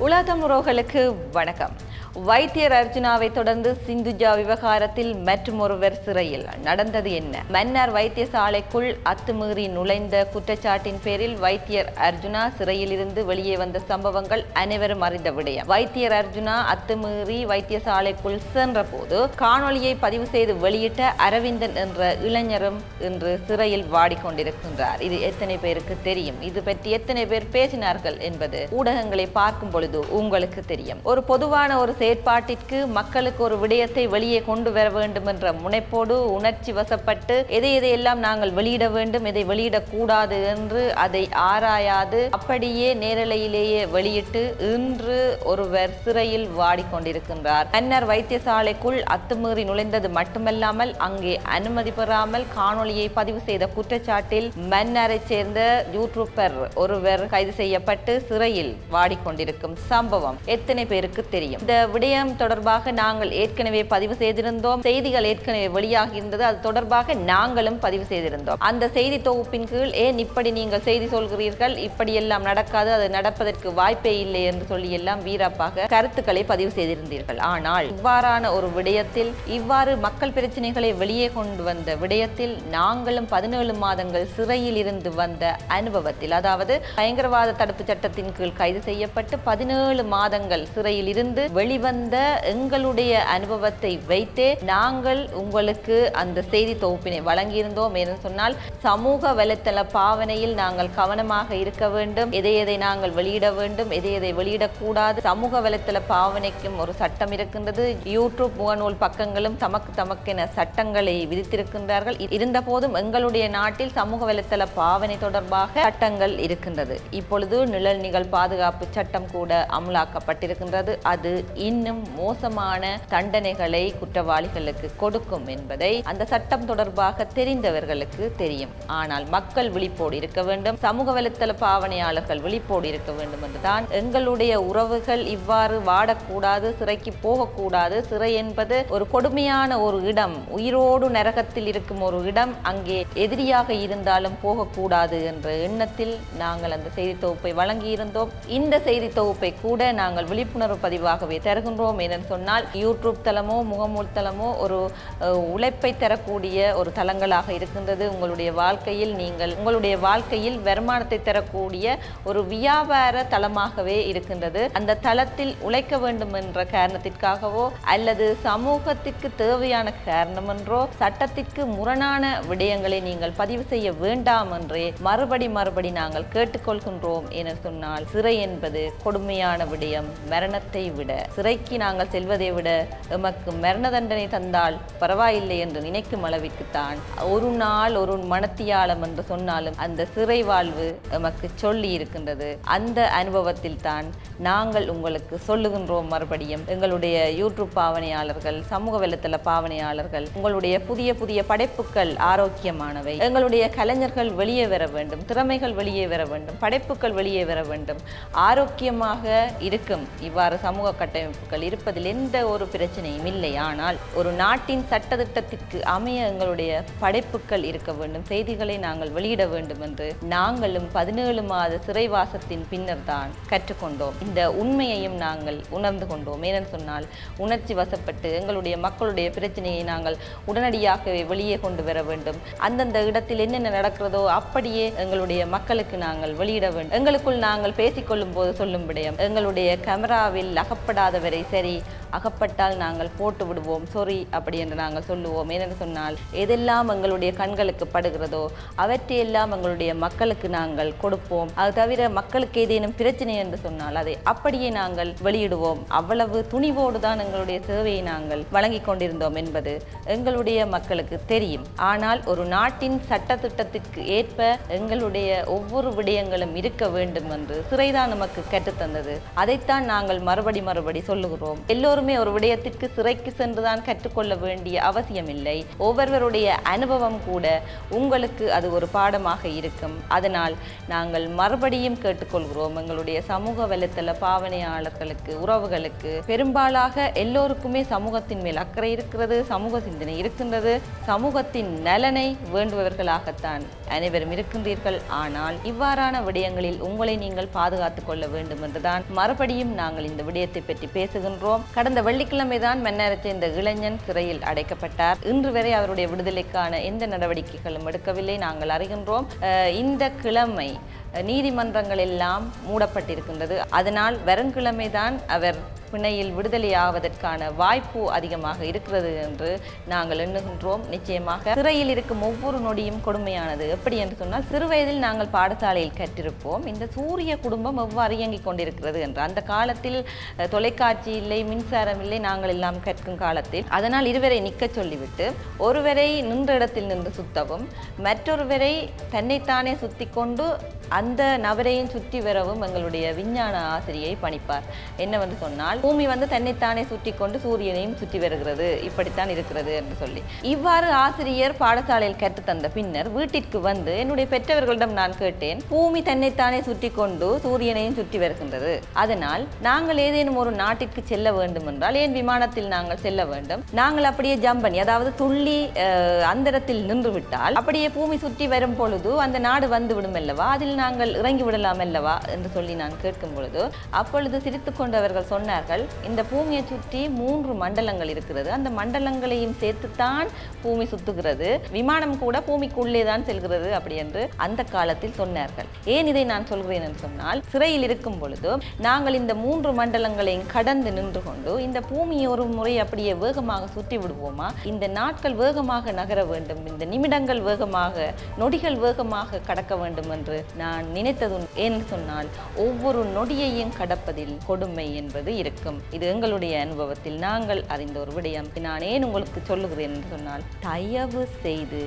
உலகமுறோர்களுக்கு வணக்கம். வைத்தியர் அர்ஜுனாவை தொடர்ந்து சிந்துஜா விவகாரத்தில் மற்றுமொருவர் சிறையில். நடந்தது என்ன? மன்னார் வைத்தியசாலைக்குள் அத்துமீறி நுழைந்த குற்றச்சாட்டின் பேரில் வைத்தியர் அர்ஜுனா சிறையில் இருந்து வெளியே வந்த சம்பவங்கள் அனைவரும் அறிந்த விடயம். வைத்தியர் அர்ஜுனா அத்துமீறி வைத்தியசாலைக்குள் சென்றபோது காணொளியை பதிவு செய்து வெளியிட்ட அரவிந்தன் என்ற இளைஞரும் இன்று சிறையில் வாடிக்கொண்டிருக்கின்றார். இது எத்தனை பேருக்கு தெரியும்? இது பற்றி எத்தனை பேர் பேசினார்கள் என்பது ஊடகங்களை பார்க்கும் பொழுது உங்களுக்கு தெரியும். ஒரு பொதுவான ஒரு செயற்பாட்டிற்கு மக்களுக்கு ஒரு விடயத்தை வெளியே கொண்டு வர வேண்டும் என்ற முனைப்போடு உணர்ச்சி வசப்பட்டு எதை எதையெல்லாம் நாங்கள் வெளியிட வேண்டும் எதை வெளியிடக்கூடாது என்று அதை ஆராயாது அப்படியே நேரலையிலேயே வெளியிட்டு இன்று ஒருவர் சிறையில் வாடிக்கொண்டிருக்கின்றார். மன்னர் வைத்தியசாலைக்குள் அத்துமீறி நுழைந்தது மட்டுமல்லாமல் அங்கே அனுமதி பெறாமல் காணொளியை பதிவு செய்த குற்றச்சாட்டில் மன்னரை சேர்ந்த யூடியூபர் ஒருவர் கைது செய்யப்பட்டு சிறையில் வாடிக்கொண்டிருக்கும் சம்பவம் எத்தனை பேருக்கு தெரியும்? இந்த விடயம் தொடர்பாக நாங்கள் ஏற்கனவே பதிவு செய்திருந்தோம். செய்திகள் ஏற்கனவே வெளியாகி இருந்தது அது தொடர்பாக நாங்களும் பதிவு செய்திருந்தோம். அந்த செய்தி தொகுப்பின் கீழ் ஏன் இப்படி நீங்கள் செய்தி சொல்கிறீர்கள்? இப்படியெல்லாம் நடக்காது. அது நடப்பதற்கு வாய்ப்பே இல்லை என்று சொல்லி எல்லாம் வீராப்பாக கருத்துக்களை பதிவு செய்திருந்தீர்கள். ஆனால் இவ்வாறான ஒரு விடயத்தில் இவ்வாறு மக்கள் பிரச்சனைகளை வெளியே கொண்டு வந்த விடயத்தில் நாங்களும் பதினேழு மாதங்கள் சிறையில் இருந்து வந்த அனுபவத்தில் அதாவது பயங்கரவாத தடுப்பு சட்டத்தின் கீழ் கைது செய்யப்பட்டு பதினேழு மாதங்கள் சிறையில் இருந்து வெளி வெளிவந்த எங்களுடைய அனுபவத்தை வைத்தே நாங்கள் உங்களுக்கு அந்த செய்தி தொகுப்பினை வழங்கியிருந்தோம் என்று சொன்னால் சமூக வலைத்தள பாவனையில் நாங்கள் கவனமாக இருக்க வேண்டும். எதை எதை நாங்கள் வெளியிட வேண்டும் எதை எதை வெளியிடக்கூடாது. சமூக வலைத்தள பாவனைக்கும் ஒரு சட்டம் இருக்கின்றது. யூடியூப் முகநூல் பக்கங்களும் தமக்கு தமக்கென சட்டங்களை விதித்திருக்கின்றார்கள். இருந்த போதும் எங்களுடைய நாட்டில் சமூக வலைத்தள பாவனை தொடர்பாக சட்டங்கள் இருக்கின்றது. இப்பொழுது நிழல் பாதுகாப்பு சட்டம் கூட அமலாக்கப்பட்டிருக்கின்றது. அது இன்னும் மோசமான தண்டனைகளை குற்றவாளிகளுக்கு கொடுக்கும் என்பதை அந்த சட்டம் தொடர்பாக தெரிந்தவர்களுக்கு தெரியும். ஆனால் மக்கள் விழிப்போடு இருக்க வேண்டும். சமூக வலைத்தள பாவனையாளர்கள் விழிப்போடு இருக்க வேண்டும் என்றுதான் எங்களுடைய உறவுகள் இவ்வாறு வாடக்கூடாது சிறைக்கு போகக்கூடாது. சிறை என்பது ஒரு கொடுமையான ஒரு இடம். உயிரோடு நரகத்தில் இருக்கும் ஒரு இடம். அங்கே எதிரியாக இருந்தாலும் போகக்கூடாது என்ற எண்ணத்தில் நாங்கள் அந்த செய்தி தொகுப்பை வழங்கியிருந்தோம். இந்த செய்தி தொகுப்பை கூட நாங்கள் விழிப்புணர்வு பதிவாகவே தருகின்றோம் என்று சொன்னால் யூடியூப் தளமோ முகமூல் தளமோ ஒரு உழைப்பை தரக்கூடிய ஒரு தளங்களாக இருக்கின்றது. உங்களுடைய வாழ்க்கையில் நீங்கள் உங்களுடைய வாழ்க்கையில் வருமானத்தை தரக்கூடிய ஒரு வியாபார தளமாகவே இருக்கின்றது. அந்த தளத்தில் உழைக்க வேண்டும் என்ற காரணத்திற்காகவோ அல்லது சமூகத்திற்கு தேவையான காரணம் என்றோ சட்டத்திற்கு முரணான விடயங்களை நீங்கள் பதிவு செய்ய வேண்டாம் என்றே மறுபடி மறுபடி நாங்கள் கேட்டுக்கொள்கின்றோம். என சொன்னால் சிறை என்பது கொடுமையான விடயம் மரணத்தை விட. சிறை சிறைக்கு நாங்கள் செல்வதை விட எமக்கு மரண தண்டனை தந்தால் பரவாயில்லை என்று நினைக்கும் அளவிற்குத்தான். ஒரு நாள் ஒரு மனத்தியாலம் என்று சொன்னாலும் அந்த சிறை வாழ்வு எமக்கு சொல்லி இருக்கின்றது. அந்த அனுபவத்தில் தான் நாங்கள் உங்களுக்கு சொல்லுகின்றோம் மறுபடியும். எங்களுடைய யூடியூப் பாவனையாளர்கள் சமூக வலைத்தள பாவனையாளர்கள் உங்களுடைய புதிய புதிய படைப்புகள் ஆரோக்கியமானவை. எங்களுடைய கலைஞர்கள் வெளியே வர வேண்டும். திறமைகள் வெளியே வர வேண்டும். படைப்புகள் வெளியே வர வேண்டும். ஆரோக்கியமாக இருக்கும். இவ்வாறு சமூக கட்டமைப்புகள் இருப்பதில் எந்த ஒரு பிரச்சனையும் இல்லை. ஆனால் ஒரு நாட்டின் சட்டத்திட்டத்திற்கு அமைய எங்களுடைய படைப்புகள் இருக்க வேண்டும். செய்திகளை நாங்கள் வெளியிட வேண்டும் என்று நாங்களும் பதினேழு மாத சிறைவாசத்தின் பின்னர் தான் கற்றுக்கொண்டோம். இந்த உண்மையையும் நாங்கள் உணர்ந்து கொண்டோம். ஏனென்று சொன்னால் உணர்ச்சி வசப்பட்டு எங்களுடைய மக்களுடைய பிரச்சனையை நாங்கள் உடனடியாகவே வெளியே கொண்டு வர வேண்டும். அந்தந்த இடத்தில் என்னென்ன நடக்கிறதோ அப்படியே எங்களுடைய மக்களுக்கு நாங்கள் வெளியிட வேண்டும். எங்களுக்குள் நாங்கள் பேசிக்கொள்ளும் போது சொல்லும் விடயம் எங்களுடைய கேமராவில் அகப்படாதவரை சரி சரி அகப்பட்டால் நாங்கள் போட்டு விடுவோம். சொறி அப்படி என்று நாங்கள் சொல்லுவோம். ஏனென்று சொன்னால் எதெல்லாம் எங்களுடைய கண்களுக்கு படுகிறதோ அவற்றையெல்லாம் எங்களுடைய மக்களுக்கு நாங்கள் கொடுப்போம். அது தவிர மக்களுக்கு ஏதேனும் பிரச்சனை என்று சொன்னால் அதை அப்படியே நாங்கள் வெளியிடுவோம். அவ்வளவு துணிவோடு தான் எங்களுடைய சேவையை நாங்கள் வழங்கிக் கொண்டிருந்தோம் என்பது எங்களுடைய மக்களுக்கு தெரியும். ஆனால் ஒரு நாட்டின் சட்டத்திட்டத்திற்கு ஏற்ப எங்களுடைய ஒவ்வொரு விடயங்களும் இருக்க வேண்டும் என்று சிறைதான் நமக்கு கற்றுத்தந்தது. அதைத்தான் நாங்கள் மறுபடி மறுபடி சொல்லுகிறோம். எல்லோரும் எல்லோருமே ஒரு விடயத்திற்கு சிறைக்கு சென்றுதான் கற்றுக்கொள்ள வேண்டிய அவசியமில்லை. ஒவ்வொருவருடைய அனுபவம் கூட உங்களுக்கு அது ஒரு பாடமாக இருக்கும். அதனால் நாங்கள் மறுபடியும் கேட்டுக்கொள்கிறோம். எங்களுடைய சமூக வலைத்தள பாவனையாளர்களுக்கு உறவுகளுக்கு பெரும்பாலாக எல்லோருக்குமே சமூகத்தின் மேல் அக்கறை இருக்கிறது சமூக சிந்தனை இருக்கின்றது. சமூகத்தின் நலனை வேண்டுபவர்களாகத்தான் அனைவரும் இருக்கின்றீர்கள். ஆனால் இவ்வாறான விடயங்களில் உங்களை நீங்கள் பாதுகாத்துக் கொள்ள வேண்டும் என்றுதான் மறுபடியும் நாங்கள் இந்த விடயத்தை பற்றி பேசுகின்றோம். கடந்த வெள்ளிக்கிழமை தான் மன்னரை இந்த இளைஞன் சிறையில் அடைக்கப்பட்டார். இன்று வரை அவருடைய விடுதலைக்கான எந்த நடவடிக்கைகளும் எடுக்கவில்லை. நாங்கள் அறிகின்றோம் இந்த கிழமை நீதிமன்றங்கள் எல்லாம் மூடப்பட்டிருக்கின்றது. அதனால் வருங்கிழமை தான் அவர் பிணையில் விடுதலையாவதற்கான வாய்ப்பு அதிகமாக இருக்கிறது என்று நாங்கள் எண்ணுகின்றோம். நிச்சயமாக சிறையில் இருக்கும் ஒவ்வொரு நொடியும் கொடுமையானது. எப்படி என்று சொன்னால் சிறுவயதில் நாங்கள் பாடசாலையில் கற்றிருப்போம். இந்த சூரிய குடும்பம் எவ்வாறு இயங்கிக் கொண்டிருக்கிறது என்று அந்த காலத்தில் தொலைக்காட்சி இல்லை மின்சாரம் இல்லை நாங்கள் எல்லாம் கற்கும் காலத்தில். அதனால் இருவரை நிற்க சொல்லிவிட்டு ஒருவரை நின்ற இடத்தில் நின்று சுத்தவும் மற்றொருவரை தன்னைத்தானே சுத்தி கொண்டு அந்த நபரையும் சுற்றி வரவும் எங்களுடைய விஞ்ஞான ஆசிரியை பணிப்பார். என்னவென்று சொன்னால் பூமி வந்து தன்னைத்தானே சுற்றி கொண்டு சூரியனையும் சுற்றி வருகிறது. இப்படித்தான் இருக்கிறது என்று சொல்லி. இவ்வாறு ஆசிரியர் பாடசாலையில் கற்றுத் தந்த பின்னர் வீட்டிற்கு வந்து என்னுடைய பெற்றவர்களிடம் நான் கேட்டேன் பூமி தன்னைத்தானே சுற்றி கொண்டு சூரியனையும் சுற்றி வருகின்றது. அதனால் நாங்கள் ஏதேனும் ஒரு நாட்டிற்கு செல்ல வேண்டும் என்றால் ஏன் விமானத்தில் நாங்கள் செல்ல வேண்டும்? நாங்கள் அப்படியே ஜம்ப் பண்ணி அதாவது துள்ளி அஹ், அந்தரத்தில் நின்று விட்டால் அப்படியே பூமி சுற்றி வரும் பொழுது அந்த நாடு வந்து விடும் அல்லவா? அதில் நாங்கள் இறங்கி விடலாம் அல்லவா? என்று சொல்லி நான் கேட்கும் பொழுது அப்பொழுது சிரித்து கொண்டவர்கள் சொன்னார்கள் இந்த பூமியை சுற்றி மூன்று மண்டலங்கள் இருக்கிறது. அந்த மண்டலங்களையும் சேர்த்துத்தான் பூமி சுத்துகிறது. விமானம் கூட பூமிக்குள்ளே தான் செல்கிறது அப்படி என்று அந்த காலத்தில் சொன்னார்கள். ஏன் இதை நான் சொல்கிறேன் என்று சொன்னால் சிறையில் இருக்கும் பொழுது நாங்கள் இந்த மூன்று மண்டலங்களையும் கடந்து நின்று கொண்டு இந்த பூமியை ஒரு முறை அப்படியே வேகமாக சுற்றி விடுவோமா? இந்த நாட்கள் வேகமாக நகர வேண்டும். இந்த நிமிடங்கள் வேகமாக நொடிகள் வேகமாக கடக்க வேண்டும் என்று நான் நினைத்தது ஏன் ஏன்னு சொன்னால் ஒவ்வொரு நொடியையும் கடப்பதில் கொடுமை என்பது இருக்கும். இது எங்களுடைய அனுபவத்தில் நாங்கள் அறிந்த ஒரு விடயம். நான் ஏன் உங்களுக்கு சொல்லுகிறேன் என்று சொன்னால் தயவு செய்து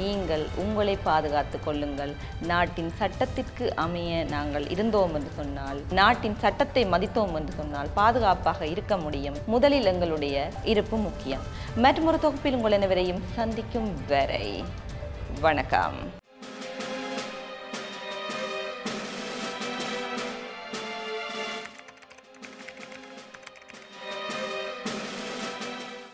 நீங்கள் உங்களை பாதுகாத்துக் கொள்ளுங்கள். நாட்டின் சட்டத்திற்கு அமைய நாங்கள் இருந்தோம் என்று சொன்னால் நாட்டின் சட்டத்தை மதித்தோம் என்று சொன்னால் பாதுகாப்பாக இருக்க முடியும். முதலில் எங்களுடைய இருப்பு முக்கியம். மற்றொரு தொகுப்பில் உங்கள் அனைவரையும் சந்திக்கும் வரை வணக்கம்.